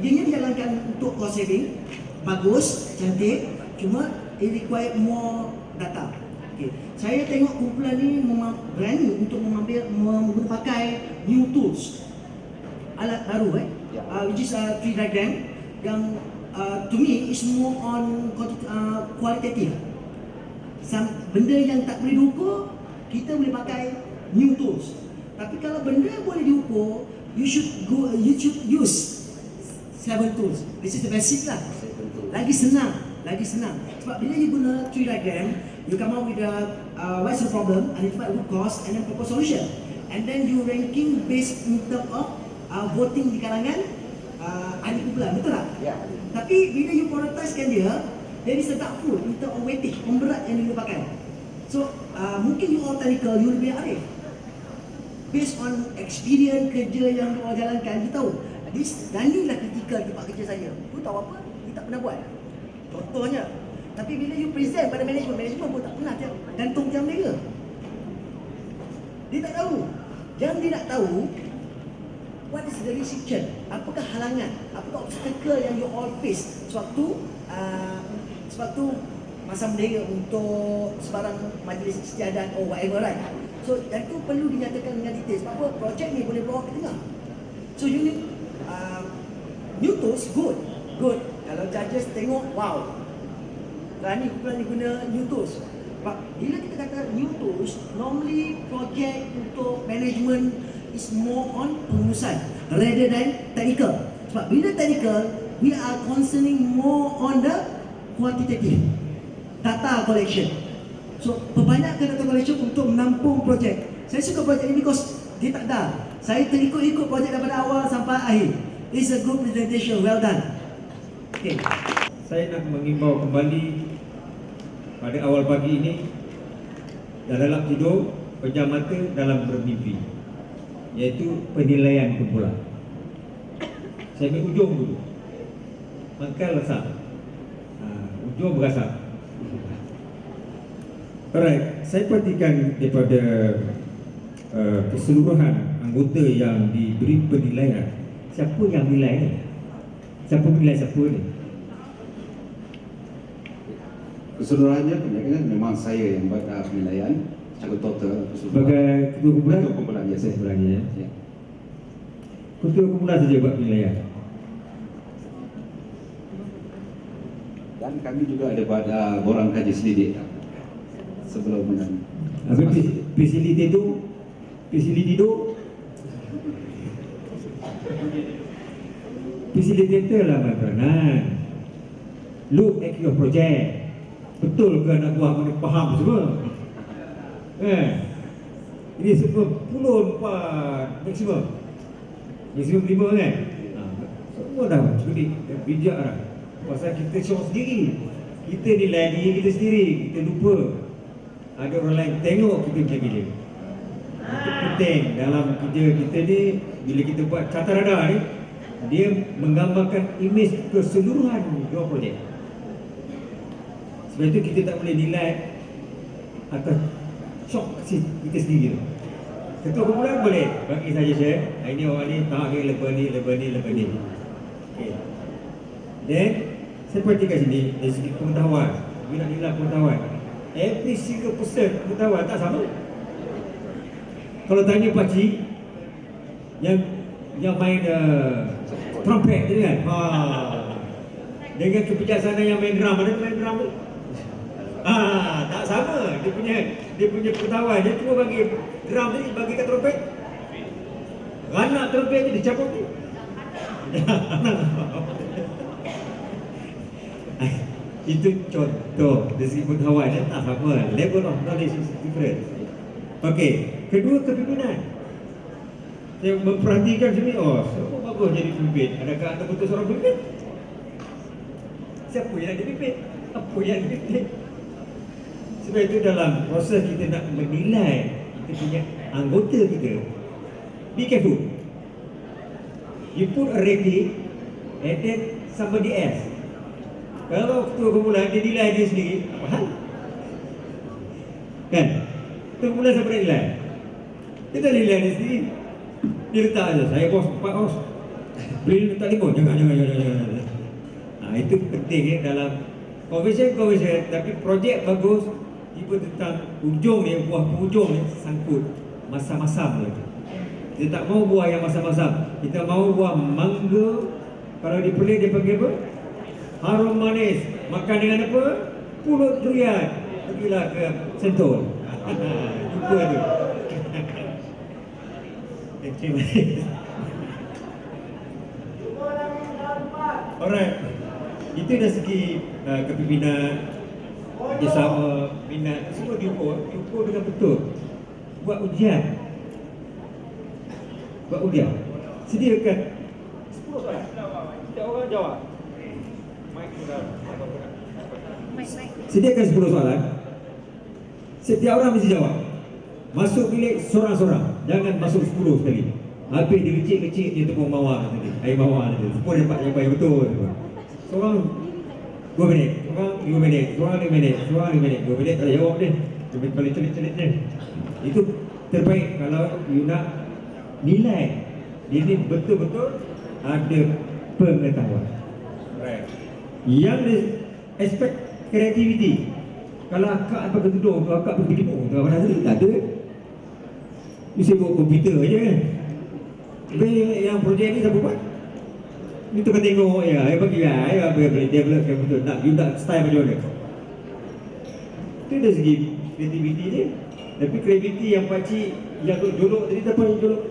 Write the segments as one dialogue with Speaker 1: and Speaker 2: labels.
Speaker 1: ianya dijalankan untuk cost saving, bagus, cantik, cuma it require more data. Okay. Saya tengok kumpulan ni memang berani untuk mengambil mem- pakai new tools. Alat baru eh.
Speaker 2: Ya.
Speaker 1: Uh, which is a tree diagram yang uh, to me is more on uh, qualitative. Some, benda yang tak boleh diukur, kita boleh pakai new tools. Tapi kalau benda boleh diukur, you should go, you should use seven tools. This is the basic lah. Lagi senang, lagi senang. Sebab bila you guna tree diagram, you come up with a uh, what's the problem, identify root cause, and then propose solution. And then you ranking based in term of uh, voting di kalangan uh, ahli kumpulan, betul tak?
Speaker 2: Ya.
Speaker 1: Tapi bila you prioritisekan dia, there is a doubtful in term of weightage, pemberat yang you pakai. So, uh, mungkin you all technical, you lebih arif. Based on experience kerja yang you all jalankan, you tahu, this, dan inilah kritikal tempat kerja saya. You tahu apa? You tak pernah buat. Contohnya, tapi bila you present pada management, management pun tak pernah tiap, gantung jam mereka. Dia tak tahu. Yang dia nak tahu, what is the restriction? Apakah halangan? Apakah obstacle yang you all face sewaktu uh, sewaktu masa bendera untuk sebarang majlis istiadat or whatever right? So yang tu perlu dinyatakan dengan detail sebab apa projek ni boleh bawa ke tengah. So you need uh, new tools good, good. Kalau judges tengok wow, berani berani guna new tools. Sebab bila kita kata new tools, normally project untuk management is more on pengurusan rather than technical. Sebab bila technical, we are concerning more on the quantitative data collection. So, perbanyakkan data collection untuk menampung projek. Saya suka projek ini because dia tak ada. Saya terikut-ikut projek daripada awal sampai akhir. It's a good presentation. Well done. Okay.
Speaker 3: Saya nak mengimbau kembali pada awal pagi ini dan dalam tidur, pejam mata dalam bermimpi iaitu penilaian kumpulan. Saya ambil ujung dulu. Mangkal lesap. Ha, ujung berasap. Alright, saya perhatikan daripada uh, keseluruhan anggota yang diberi penilaian. Siapa yang nilai ni? Siapa menilai siapa ni?
Speaker 2: Keseluruhannya kebanyakan memang saya yang buat uh, penilaian secara total.
Speaker 3: Sebagai ketua kumpulan?
Speaker 2: Ketua kumpulan, ya, saya.
Speaker 3: Sebenarnya ya.
Speaker 2: Ya.
Speaker 3: Ketua kumpulan saja buat penilaian.
Speaker 2: Dan kami juga ada buat uh, borang kaji selidik sebelum menang.
Speaker 3: Habis facility tu facility tu Facilitator lah my peranan Look at your project. Betul ke anak buah mana faham semua? Eh Ini semua puluh empat maksimum Maksimum lima kan? Ha, Semua dah cerdik dan bijak lah Pasal kita show sendiri. Kita nilai diri kita sendiri. Kita lupa. Ada orang lain tengok kita macam Itu penting dalam kerja kita ni Bila kita buat kata radar ni Dia menggambarkan imej keseluruhan dua projek. Sebab itu kita tak boleh nilai Atas shock kita sendiri Ketua kumpulan boleh bagi saja saya Hari ni orang ni tak ni lepas ni lepas ni lepas ni. Okay. Then saya perhatikan sini dari segi pengetahuan. Bila nilai pengetahuan. Every single person pengetahuan tak sama Kalau tanya pakcik Yang yang main uh, trumpet tu kan ha. Dengan kebijaksanaan yang main drum Mana main drum tu? Ah, tak sama. Dia punya dia punya pengetahuan dia cuma bagi drum tadi bagi kat trompet. Ranak trompet ni dicabut tu. Itu contoh dari segi pengetahuan dia tak sama. Level of knowledge is different. Okey, kedua kepimpinan. Saya memperhatikan sini, oh, siapa bagus jadi pemimpin? Adakah anda betul seorang pemimpin? Siapa yang jadi pemimpin? Apa yang dipimpin? Sebab itu dalam proses kita nak menilai kita punya anggota kita, be careful. You put a rating and then somebody else. Kalau ketua kumpulan dia nilai dia sendiri, apa hal? Kan? Nilai? Dia tak nilai dia sendiri. Dia letak aja, saya bos, empat bos. Beli letak limau, jangan, jangan, jangan, jangan. Ha, itu penting ya dalam conversion conversion tapi projek bagus tiba tentang ujung ni buah ujung ni sangkut masam-masam lagi. Kita tak mau buah yang masam-masam. Kita mau buah mangga kalau di Perlis dia panggil apa? Harum manis. Makan dengan apa? Pulut durian. Pergilah ke Sentul. Terima kasih. Alright. Itu dari segi uh, kepimpinan kerjasama, minat semua diukur, diukur dengan betul. Buat ujian. Buat ujian. Sediakan 10 soalan. Setiap orang jawab. Sediakan 10 soalan. Setiap orang mesti jawab. Masuk bilik seorang-seorang. Jangan masuk 10 sekali. Habis dia kecil-kecil dia tepung mawar tadi. Air mawar tadi. Semua dia dapat yang baik betul. Seorang 2 minit. Seorang 5 minit. Seorang 5 minit. Seorang 5 minit. 2 minit tak ada jawab dia. Dia minit balik celit-celit dia. Itu terbaik kalau you nak nilai. Dia ni betul-betul ada pengetahuan. Right. Yang dia aspek kreativiti. Kalau akak pakai tudung tu akak pergi demo tu apa dah tak ada. You sibuk komputer je kan. Tapi yang projek ni siapa buat? Ni tu kan tengok ya, saya bagi ya, saya apa boleh develop yang betul. Nak you nak style macam mana? Itu dari segi kreativiti dia. Tapi kreativiti yang pakcik yang jolok tadi siapa yang jolok?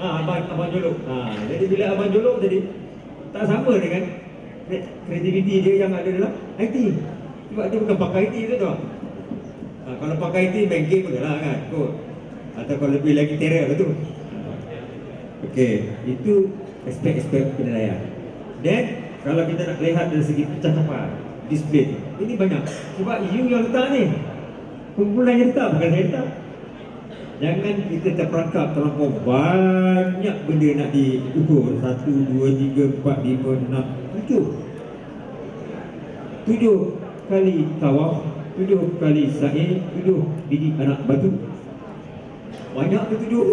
Speaker 3: Ah, abang, abang jolok. Ah, jadi bila abang jolok tadi tak sama dengan kre- kreativiti dia yang ada dalam IT. Sebab dia bukan pakai IT tu tau. Ah, kalau pakai IT game boleh lah kan. Kot. Atau kalau lebih lagi terror tu. Okey, itu aspek-aspek penilaian. Dan kalau kita nak lihat dari segi percakapan, display, ini banyak. Sebab you yang letak ni. Kumpulan yang letak, bukan saya letak. Jangan kita terperangkap terlampau banyak benda nak diukur. Satu, dua, tiga, empat, lima, enam, tujuh. Tujuh kali tawaf, tujuh kali sa'i, tujuh biji anak batu. Banyak tu tujuh.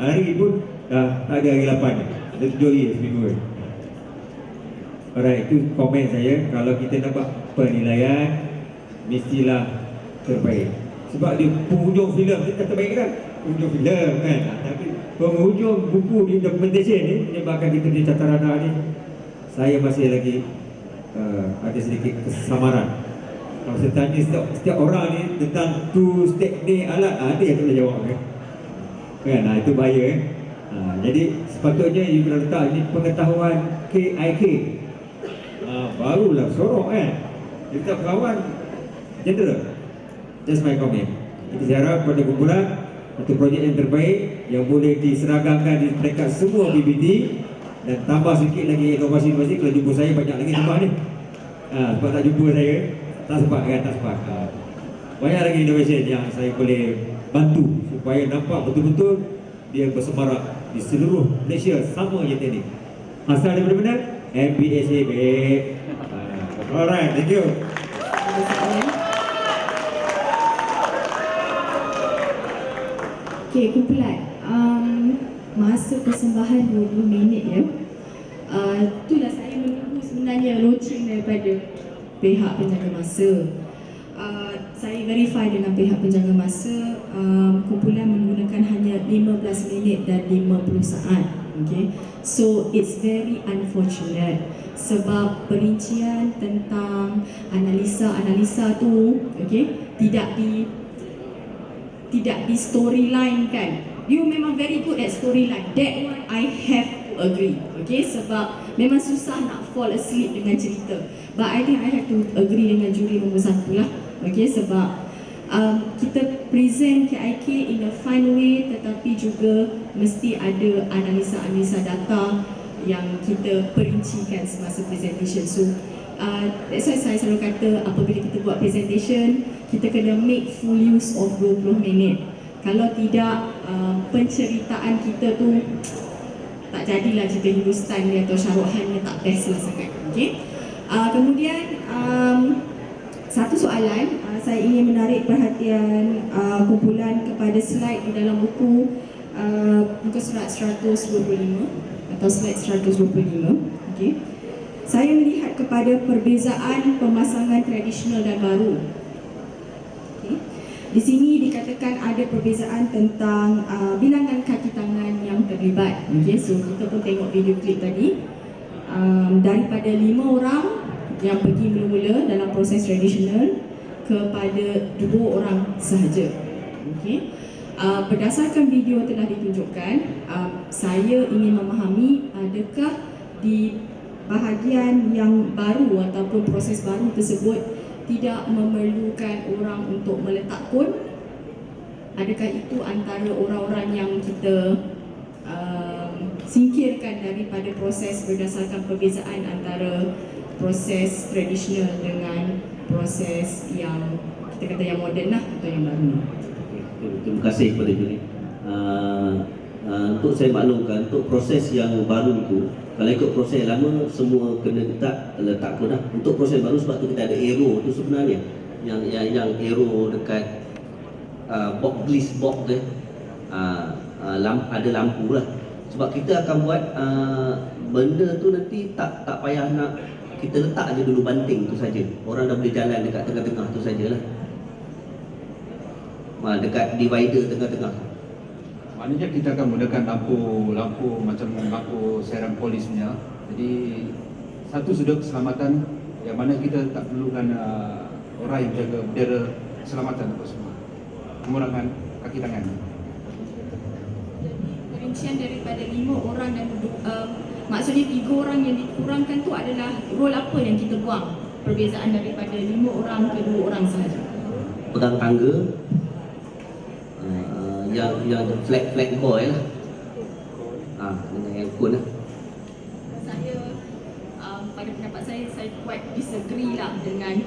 Speaker 3: Hari pun dah tak ada hari lapan. Ada tujuh hari seminggu. Alright, itu komen saya. Kalau kita buat penilaian, mestilah terbaik. Sebab dia penghujung filem dia tak terbaik kan? Penghujung filem kan? Tapi penghujung buku di documentation ni, bahkan kita di catarana ni, saya masih lagi uh, ada sedikit kesamaran. Kalau saya tanya setiap, setiap orang ni tentang tu step ni alat, ah, ada yang tak boleh jawab kan? Kan, nah, itu bahaya kan? Ha, jadi sepatutnya you kena letak ni pengetahuan KIK. Ha, barulah sorok kan? Kita kawan general. Just my comment. Kita harap pada kumpulan satu projek yang terbaik yang boleh diseragamkan di dekat semua BBT dan tambah sikit lagi inovasi-inovasi kalau jumpa saya banyak lagi sebab ni. Ha, sebab tak jumpa saya tak sempat kan tak sempat. Ha, banyak lagi innovation yang saya boleh bantu supaya nampak betul-betul dia bersemarak di seluruh Malaysia sama je teknik. Asal daripada mana? MBSA baik. Ha, Alright, thank you.
Speaker 4: Okey, kumpulan. Um, masa persembahan 20 minit ya. Uh, itulah saya menunggu sebenarnya launching daripada pihak penjaga masa. Uh, saya verify dengan pihak penjaga masa um, kumpulan menggunakan hanya 15 minit dan 50 saat. Okay. So it's very unfortunate sebab perincian tentang analisa-analisa tu okay, tidak di tidak di storyline kan you memang very good at storyline that. One I have to agree okay? Sebab memang susah nak fall asleep dengan cerita. But I think I have to agree dengan juri nombor satu lah okay? Sebab um, kita present KIK in a fun way tetapi juga mesti ada analisa-analisa data yang kita perincikan semasa presentation. So uh, that's why saya selalu kata apabila kita buat presentation kita kena make full use of 20 minit. Kalau tidak uh, penceritaan kita tu tak jadilah cerita Hindustan ni atau Syaruhan ni tak best lah sangat okay? uh, kemudian um, satu soalan uh, saya ingin menarik perhatian uh, kumpulan kepada slide di dalam buku uh, muka surat 125 atau slide 125. Okey. Saya melihat kepada perbezaan pemasangan tradisional dan baru. Di sini dikatakan ada perbezaan tentang uh, bilangan kaki tangan yang terlibat. Okey, so kita pun tengok video klip tadi. Um, daripada lima orang yang pergi mula-mula dalam proses tradisional kepada dua orang sahaja. Okey. Uh, berdasarkan video telah ditunjukkan, uh, saya ingin memahami adakah di bahagian yang baru ataupun proses baru tersebut tidak memerlukan orang untuk meletak kod? Adakah itu antara orang-orang yang kita um, singkirkan daripada proses berdasarkan perbezaan antara proses tradisional dengan proses yang kita kata yang moden lah atau yang baru
Speaker 5: Terima kasih kepada Juri. Uh, uh, untuk saya maklumkan, untuk proses yang baru tu, kalau ikut proses yang lama, semua kena letak letak kod dah. Untuk proses baru sebab tu kita ada arrow tu sebenarnya. Yang yang, yang arrow dekat uh, box list box tu, uh, uh, lamp, ada lampu lah. Sebab kita akan buat uh, benda tu nanti tak tak payah nak kita letak aja dulu banting tu saja. Orang dah boleh jalan dekat tengah-tengah tu sajalah. Dekat divider tengah-tengah.
Speaker 2: Maknanya kita akan menggunakan lampu lampu macam lampu seram polis punya. Jadi satu sudah keselamatan yang mana kita tak perlukan uh, orang yang jaga bendera keselamatan apa semua. Mengurangan kaki tangan.
Speaker 4: Perincian daripada lima orang dan um, maksudnya tiga orang yang dikurangkan tu adalah role apa yang kita buang perbezaan daripada lima orang ke dua orang sahaja.
Speaker 5: Pegang tangga yang yang flag flag boy lah. Ah, ha, dengan yang kun lah.
Speaker 4: Saya um, pada pendapat saya saya quite disagree lah dengan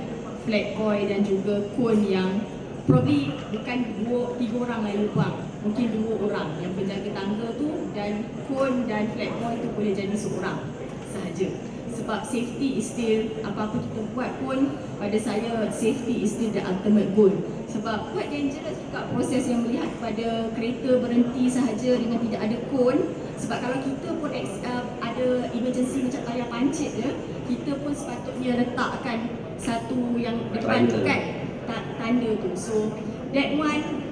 Speaker 4: flag boy dan juga kun yang probably bukan dua tiga orang lah buang mungkin dua orang yang penjaga tangga tu dan kun dan flag boy tu boleh jadi seorang sahaja sebab safety is still apa-apa kita buat pun pada saya safety is still the ultimate goal sebab quite dangerous juga proses yang melihat kepada kereta berhenti sahaja dengan tidak ada kon sebab kalau kita pun ex, uh, ada emergency macam tayar pancit je kita pun sepatutnya letakkan satu yang depan tu
Speaker 5: Tanda.
Speaker 4: kan? Ta- tanda tu. So that one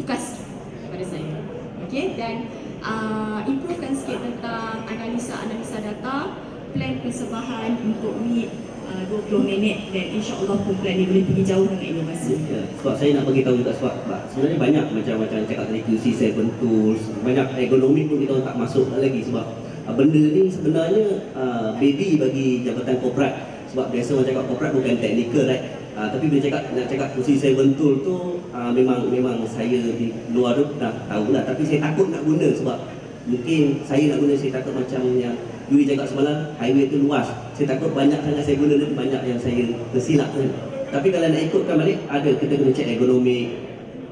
Speaker 4: tugas pada saya. Okay? Dan uh, improvekan sikit tentang analisa-analisa data plan persembahan untuk meet uh, 20 minit dan insyaAllah pun plan ni boleh pergi jauh dengan inovasi.
Speaker 5: Ya, sebab saya nak bagi tahu juga sebab, sebab sebenarnya banyak macam-macam cakap tadi QC7 tools, banyak ergonomi pun kita tak masuk lagi sebab uh, benda ni sebenarnya uh, baby bagi jabatan korporat sebab biasa orang cakap korporat bukan teknikal right? Uh, tapi bila cakap nak cakap QC7 tool tu uh, memang memang saya di luar tu dah tahu lah. Tapi saya takut nak guna sebab mungkin saya nak guna saya takut macam yang Yuri cakap semalam highway tu luas saya takut banyak sangat saya guna nanti banyak yang saya tersilap kan tapi kalau nak ikutkan balik ada. Kita kena check ergonomi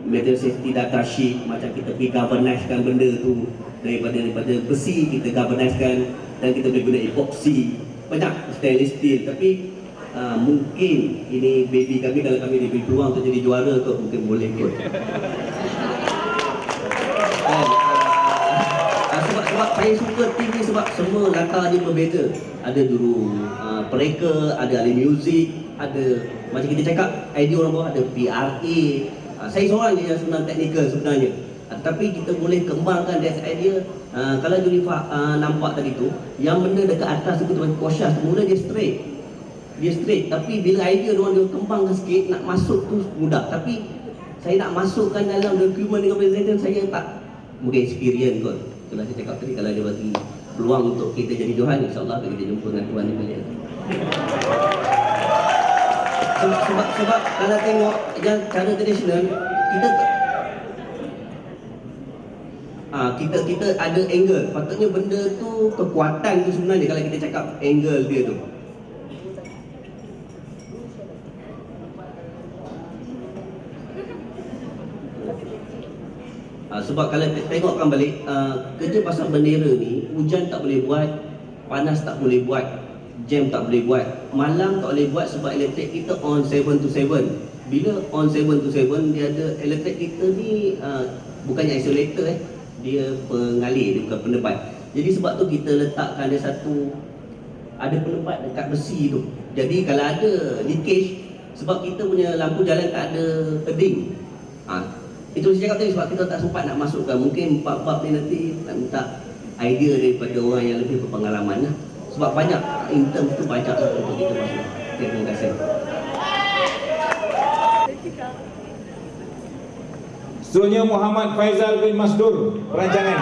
Speaker 5: material safety data sheet macam kita pergi galvanizekan benda tu. Daripada daripada besi kita galvanizekan dan kita boleh guna epoxy. Banyak stainless steel. Tapi uh, mungkin ini baby kami kalau kami diberi peluang untuk jadi juara kot mungkin boleh kot sebab saya suka team ni sebab semua latar dia berbeza. Ada juru uh, pereka, ada ahli muzik, ada macam kita cakap idea orang bawah ada PRA. Uh, saya seorang je yang senang teknikal sebenarnya. Uh, tapi kita boleh kembangkan that idea uh, kalau juri uh, nampak tadi tu yang benda dekat atas tu bagi cautious mula dia straight dia straight tapi bila idea orang dia kembangkan sikit nak masuk tu mudah tapi saya nak masukkan dalam dokumen dengan presenter saya tak mungkin experience kot itulah saya cakap tadi kalau dia bagi peluang untuk kita jadi Johan insyaAllah kita jumpa dengan Tuhan yang mulia sebab, sebab, sebab kalau tengok yang cara tradisional kita Ah, kita kita ada angle. Patutnya benda tu kekuatan tu sebenarnya kalau kita cakap angle dia tu. Uh, sebab kalau te- tengokkan balik uh, kerja pasal bendera ni hujan tak boleh buat panas tak boleh buat jam tak boleh buat malam tak boleh buat sebab elektrik kita on 7 to 7 bila on 7 to 7 dia ada elektrik kita ni uh, bukannya isolator eh dia pengalih dia bukan penebat. Jadi sebab tu kita letakkan dia satu ada penebat dekat besi tu. Jadi kalau ada leakage sebab kita punya lampu jalan tak ada peding ha. Itu saya cakap tadi sebab kita tak sempat nak masukkan mungkin bab-bab ni nanti nak minta idea daripada orang yang lebih berpengalaman lah. sebab banyak in term tu banyak lah untuk kita masuk okay, terima kasih
Speaker 6: Seterusnya Muhammad Faizal bin Masdur, perancangan.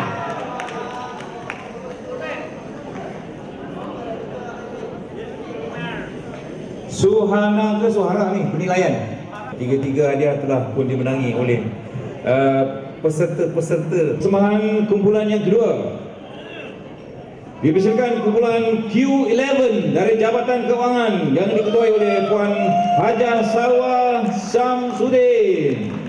Speaker 6: Suhana ke Suhara ni penilaian. Tiga-tiga hadiah telah pun dimenangi oleh uh, peserta-peserta persembahan kumpulan yang kedua. Dipersilakan kumpulan Q11 dari Jabatan Keuangan yang diketuai oleh Puan Hajah Sarwa Samsudin.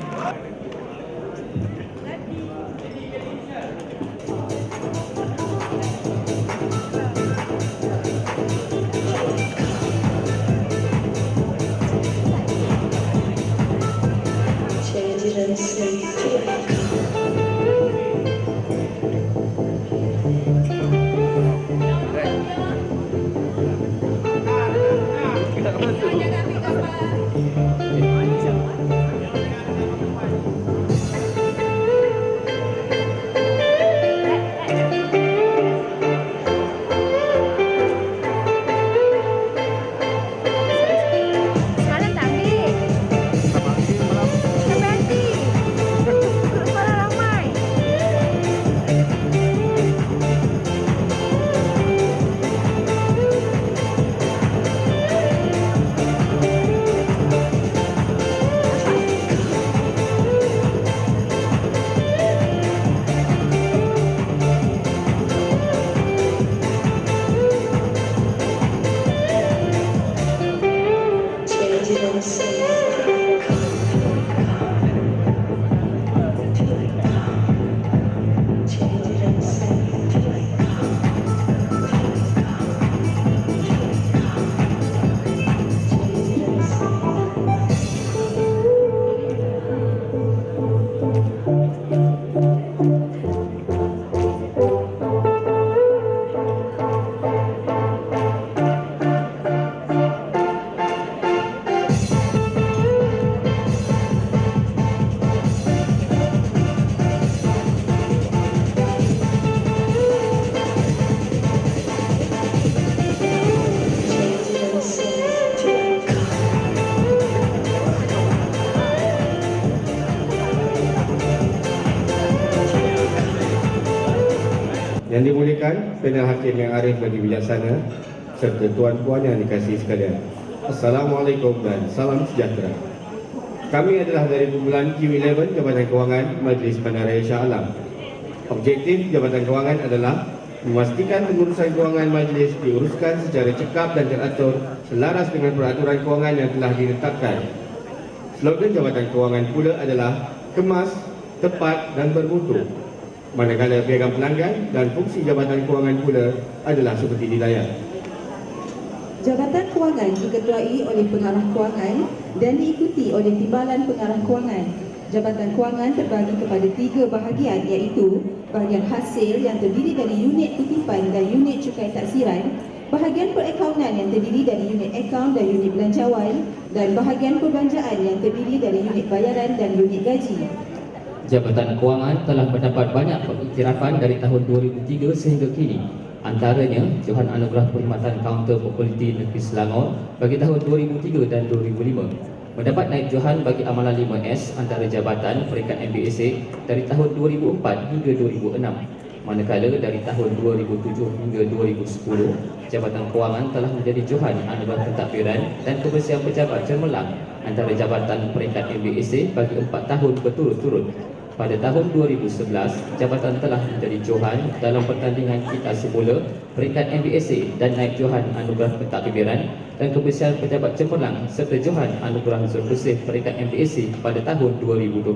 Speaker 7: Yang dimuliakan panel hakim yang arif lagi bijaksana serta tuan-puan yang dikasihi sekalian. Assalamualaikum dan salam sejahtera. Kami adalah dari kumpulan Q11 Jabatan Kewangan Majlis Bandaraya Shah Alam. Objektif Jabatan Kewangan adalah memastikan pengurusan kewangan majlis diuruskan secara cekap dan teratur selaras dengan peraturan kewangan yang telah ditetapkan. Slogan Jabatan Kewangan pula adalah kemas, tepat dan bermutu. Manakala piagam pelanggan dan fungsi Jabatan Kewangan pula adalah seperti di layar.
Speaker 8: Jabatan Kewangan diketuai oleh pengarah kewangan dan diikuti oleh timbalan pengarah kewangan. Jabatan Kewangan terbagi kepada tiga bahagian iaitu bahagian hasil yang terdiri dari unit kutipan dan unit cukai taksiran, bahagian perakaunan yang terdiri dari unit akaun dan unit belanjawan, dan bahagian perbelanjaan yang terdiri dari unit bayaran dan unit gaji.
Speaker 9: Jabatan Kewangan telah mendapat banyak pengiktirafan dari tahun 2003 sehingga kini. Antaranya, Johan Anugerah Perkhidmatan Kaunter Populariti Negeri Selangor bagi tahun 2003 dan 2005. Mendapat naik Johan bagi amalan 5S antara jabatan peringkat MBSA dari tahun 2004 hingga 2006. Manakala dari tahun 2007 hingga 2010, Jabatan Kewangan telah menjadi Johan Anugerah Pentadbiran dan Kebersihan Pejabat Cemerlang antara jabatan peringkat MBSA bagi 4 tahun berturut-turut. Pada tahun 2011, jabatan telah menjadi Johan dalam pertandingan kita semula peringkat MBSA dan naik Johan Anugerah Pentadbiran dan Kebersihan Pejabat Cemerlang serta Johan Anugerah Zul Bersih peringkat MBSA pada tahun 2012.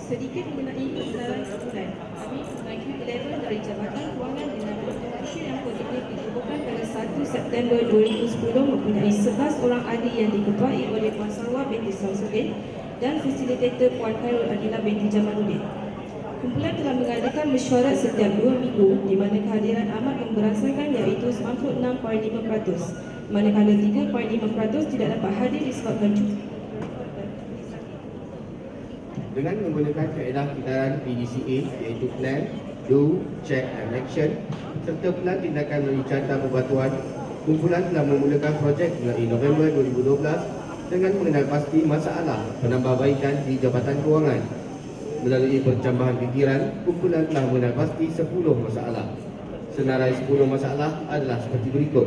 Speaker 4: Sedikit mengenai kebenaran sebulan. Kami menaiki 11 dari Jabatan Kewangan dengan dokumentasi yang positif dikumpulkan pada 1 September 2010 mempunyai 11 orang ahli yang diketuai oleh Puan Sarwa binti Samsudin dan fasilitator Puan Khairul Adila binti Jamaluddin.
Speaker 8: Kumpulan telah mengadakan mesyuarat setiap dua minggu di mana kehadiran amat memberasakan iaitu 96.5%. Manakala 3.5% tidak dapat hadir disebabkan cuti.
Speaker 7: Dengan menggunakan kaedah kitaran PDCA iaitu Plan, Do, Check and Action serta Pelan Tindakan melalui Carta Pembatuan, kumpulan telah memulakan projek mulai November 2012 dengan mengenal pasti masalah penambahbaikan di Jabatan Kewangan. Melalui percambahan fikiran, kumpulan telah mengenal pasti 10 masalah. Senarai 10 masalah adalah seperti berikut.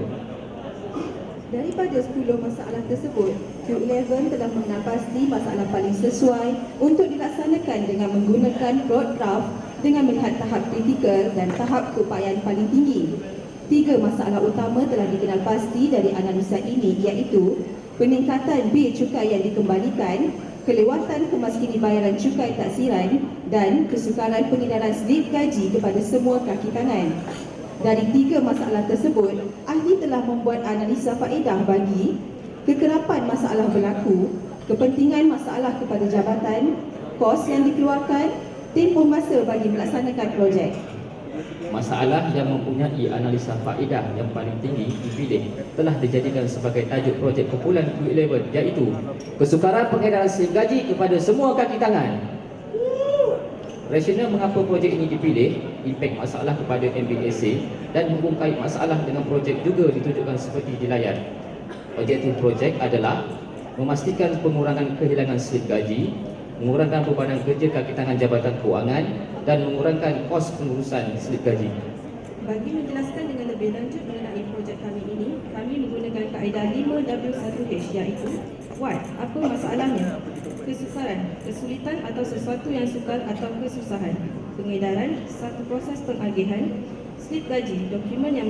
Speaker 8: Daripada 10 masalah tersebut, Q11 telah mengenal pasti masalah paling sesuai untuk dilaksanakan dengan menggunakan broad draft dengan melihat tahap kritikal dan tahap keupayaan paling tinggi. Tiga masalah utama telah dikenal pasti dari analisa ini iaitu peningkatan bil cukai yang dikembalikan, kelewatan kemaskini bayaran cukai taksiran dan kesukaran pengedaran slip gaji kepada semua kaki tangan. Dari tiga masalah tersebut, ahli telah membuat analisa faedah bagi kekerapan masalah berlaku, kepentingan masalah kepada jabatan, kos yang dikeluarkan, tempoh masa bagi melaksanakan projek.
Speaker 9: Masalah yang mempunyai analisa faedah yang paling tinggi dipilih telah dijadikan sebagai tajuk projek kumpulan Q11 iaitu kesukaran pengedaran sil gaji kepada semua kaki tangan. Rasional mengapa projek ini dipilih, impak masalah kepada MBSA dan hubung kait masalah dengan projek juga ditunjukkan seperti di layar. Objektif projek adalah memastikan pengurangan kehilangan slip gaji, mengurangkan bebanan kerja kaki tangan Jabatan Kewangan dan mengurangkan kos pengurusan slip gaji.
Speaker 8: Bagi menjelaskan dengan lebih lanjut mengenai projek kami ini, kami menggunakan kaedah 5W1H iaitu What? Apa masalahnya? Kesukaran, kesulitan atau sesuatu yang sukar atau kesusahan. Pengedaran, satu proses pengagihan, slip gaji, dokumen yang